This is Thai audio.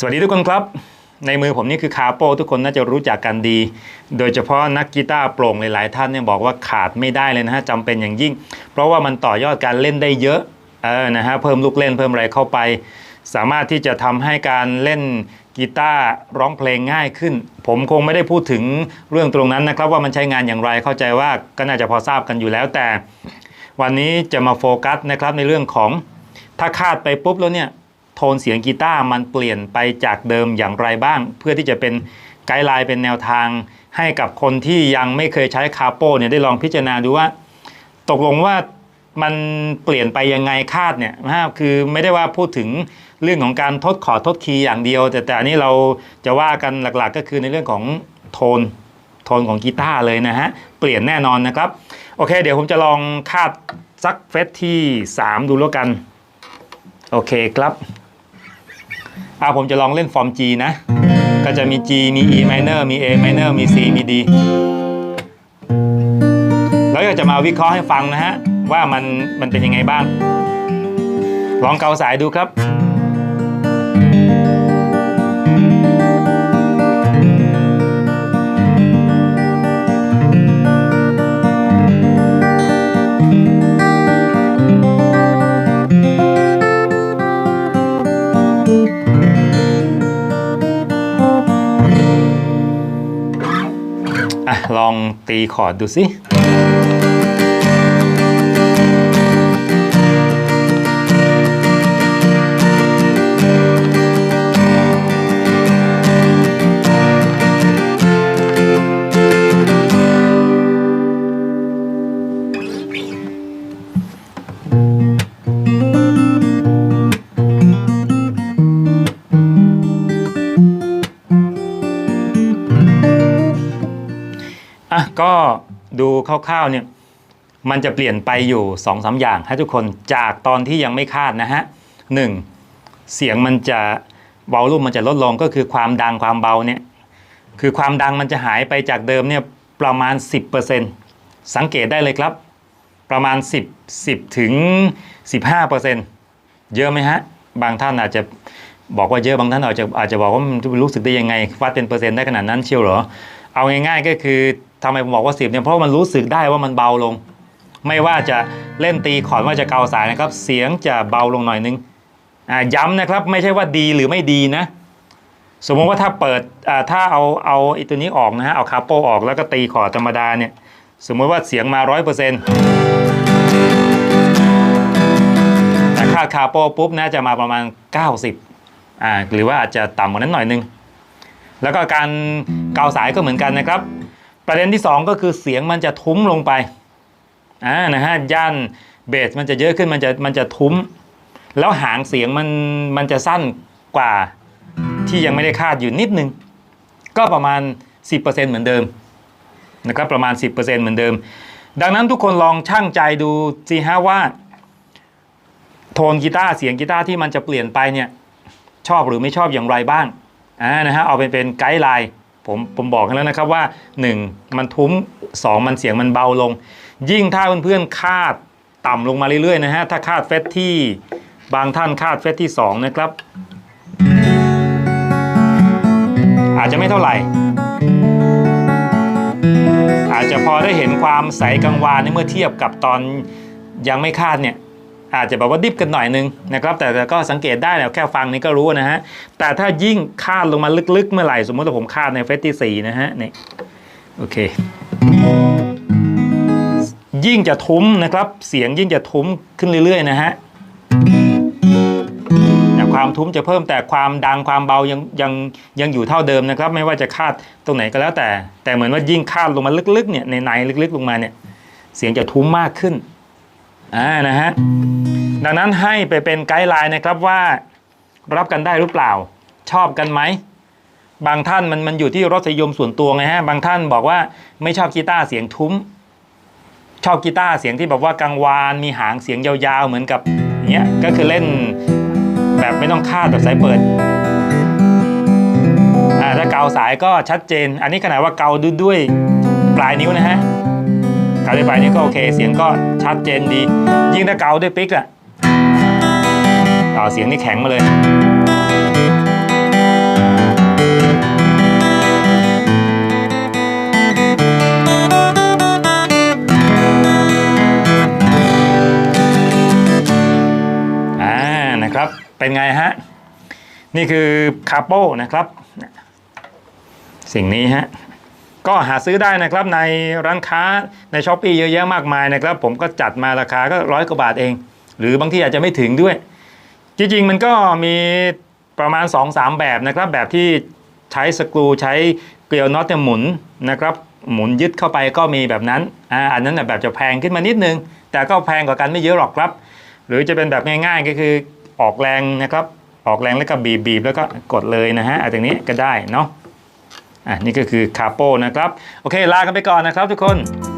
สวัสดีทุกคนครับ ในมือผมนี่คือคาโปทุกคนน่าจะรู้จักกันดี โดยเฉพาะนักกีตาร์โปร่งหลายๆท่านเนี่ยบอกว่าขาดไม่ได้เลยนะฮะจำเป็นอย่างยิ่ง เพราะว่ามันต่อยอดการเล่นได้เยอะเออนะฮะเพิ่มลูกเล่นเพิ่มอะไรเข้าไป สามารถที่จะทำให้การเล่นกีตาร์ร้องเพลงง่ายขึ้น ผมคงไม่ได้พูดถึงเรื่องตรงนั้นนะครับ ว่ามันใช้งานอย่างไรเข้าใจว่าก็น่าจะพอทราบกันอยู่แล้วแต่ วันนี้จะมาโฟกัสนะครับในเรื่องของถ้าคาดไปปุ๊บแล้วเนี่ย โทนเสียงกีตาร์มันเปลี่ยนไปจากเดิมอย่างไรบ้าง เพื่อที่จะเป็นไกด์ไลน์เป็นแนวทาง ให้กับคนที่ยังไม่เคยใช้คาโปเนี่ยได้ลองพิจารณาดูว่า ตกลงว่ามันเปลี่ยนไปยังไงคาดเนี่ยนะฮะคือไม่ได้ว่าพูดถึงเรื่องของการทดขอร์ทดคีย์อย่างเดียว แต่แต่อันนี้เราจะว่ากันหลักๆ ก็คือในเรื่องของโทนโทนของกีตาร์เลยนะฮะ เปลี่ยนแน่นอนนะครับ โอเค เดี๋ยวผมจะลองคาดสักเฟสที่ 3 ดูแล้วกัน โอเคครับ อ่าผมจะลองเล่นฟอร์ม G นะ ก็จะมี G มี E minor มี A minor มี C มี D แล้วก็จะมาวิเคราะห์ให้ฟังนะฮะ ว่ามันมันเป็นยังไงบ้าง ลองเกาสายดูครับ อะลองตีคอร์ดดูสิ ก็ดูคร่าวๆเนี่ยมันจะเปลี่ยนไปอยู่2อสอย่างให้ทุกคนจากตอนที่ยังไม่คาดนะฮะหนึ่งเสียงมันจะเบาลุ่มมันจะลดลงก็คือความดังความเบาเนี่ยคือความดังมันจะหายไปจากเดิมเนี่ยประมาณ 10%สังเกตได้เลยครับ ประมาณ 10 10ถึง15%เยอะไหมฮะ บางท่านอาจจะบอกว่าเยอะบางท่านอาจจะอาจจะบอกว่ามันรู้สึกได้ยังไงวัดเป็นเปอร์เซ็นต์ได้ขนาดนั้นเชียวเหรอ เอาง่ายๆก็คือทำไมผมบอกว่าสิบเนี่ยเพราะมันรู้สึกได้ว่ามันเบาลง ไม่ว่าจะเล่นตีขอร์ดว่าจะเกาสายนะครับ เสียงจะเบาลงหน่อยนึงย้ำนะครับไม่ใช่ว่าดีหรือไม่ดีนะ สมมติว่าถ้าเปิดถ้าเอาเอาไอตัวนี้ออกนะฮะเอาคาโปออกแล้วก็ตีขอร์ดธรรมดาเนี่ยสมมติว่าเสียงมาร้อยเปอร์เซ็นต์แต่ค่าคาโปปุ๊บน่าจะมาประมาณ 90อ่าหรือว่าอาจจะต่ำกว่านั้นหน่อยนึง แล้วก็การ กาสายก็เหมือนกันนะครับ ประเด็นที่ 2 ก็คือเสียงมันจะทุ้มลงไปอ่านะฮะย่านเบสมันจะเยอะขึ้นมันจะมันจะทุ้ม แล้วหางเสียงมันมันจะสั้นกว่าที่ยังไม่ได้คาดอยู่นิดนึง ก็ประมาณ 10%เหมือนเดิมนะครับประมาณ 10%เหมือนเดิม ดังนั้นทุกคนลองช่างใจดูสิฮะว่า โทนกีตาร์เสียงกีตาร์ที่มันจะเปลี่ยนไปเนี่ยชอบหรือไม่ชอบอย่างไรบ้างอ่านะฮะเอาเป็นเป็นไกด์ไลน์ ผมผมบอกให้แล้วนะครับว่า 1 มันทุ้ม 2 มันเสียงมันเบาลง ยิ่งถ้าเพื่อนๆคาดต่ำลงมาเรื่อยๆนะฮะถ้าคาดเฟสที่บางท่านคาดเฟสที่ 2 นะครับ อาจจะไม่เท่าไหร่ อาจจะพอได้เห็นความใสกังวานในเมื่อเทียบกับตอนยังไม่คาดเนี่ย อาจจะแบบว่าดิบกันหน่อยนึงนะครับแต่ก็สังเกตได้แหละแค่ฟังนี้ก็รู้นะฮะแต่ถ้ายิ่งคาดลงมาลึกๆ เมื่อไหร่ สมมติว่าผมคาดในเฟสที่ 4 นะฮะนี่โอเค ยิ่งจะทุ้มนะครับ เสียงยิ่งจะทุ้มขึ้นเรื่อยๆ นะฮะความทุ้มจะเพิ่มแต่ความดังความเบายังยังยังอยู่เท่าเดิมนะครับ ไม่ว่าจะคาดตรงไหนก็แล้วแต่ แต่เหมือนว่ายิ่งคาดลงมาลึกๆเนี่ยในในลึกๆลงมาเนี่ยเสียงจะทุ้มมากขึ้น อ่านะฮะดังนั้นให้ไปเป็นไกด์ไลน์นะครับว่ารับกันได้หรือเปล่า ชอบกันไหมบางท่านมันมันอยู่ที่รสนิยมส่วนตัวไงฮะบางท่านบอกว่าไม่ชอบกีตาร์เสียงทุ้ม ชอบกีตาร์เสียงที่แบบว่ากังวานมีหางเสียงยาวๆเหมือนกับเนี้ยก็คือเล่นแบบไม่ต้องคาดแบบสายเปิดอ่าถ้าเกาสายก็ชัดเจน อันนี้ขนาดว่าเกาด้วยปลายนิ้วนะฮะ การได้ไปนี่ก็โอเคเสียงก็ชัดเจนดี ยิ่งถ้าเกาด้วยปิกแหละเสียงนี่แข็งมาเลยครับเป็นไงฮะ นี่คือคาโป้นะครับ สิ่งนี้ฮะ ก็หาซื้อได้นะครับในร้านค้าในช้อปปีเยอะแยะมากมายนะครับ ผมก็จัดมาราคาก็ร้อยกว่าบาทเอง หรือบางที่อาจจะไม่ถึงด้วย จริงๆมันก็มีประมาณ 2-3 แบบนะครับ แบบที่ใช้สกรูใช้เกลียวน็อตเนี่ยหมุนนะครับหมุนยึดเข้าไปก็มีแบบนั้นอ่าอันนั้นแบบจะแพงขึ้นมานิดนึง แต่ก็แพงกว่ากันไม่เยอะหรอกครับ หรือจะเป็นแบบง่ายๆก็คือออกแรงนะครับออกแรงแล้วก็บีบบีบแล้วก็กดเลยนะฮะอันตรงนี้ก็ได้เนาะ อะนี่ก็คือคาโปนะครับ โอเค ลากันไปก่อนนะครับทุกคน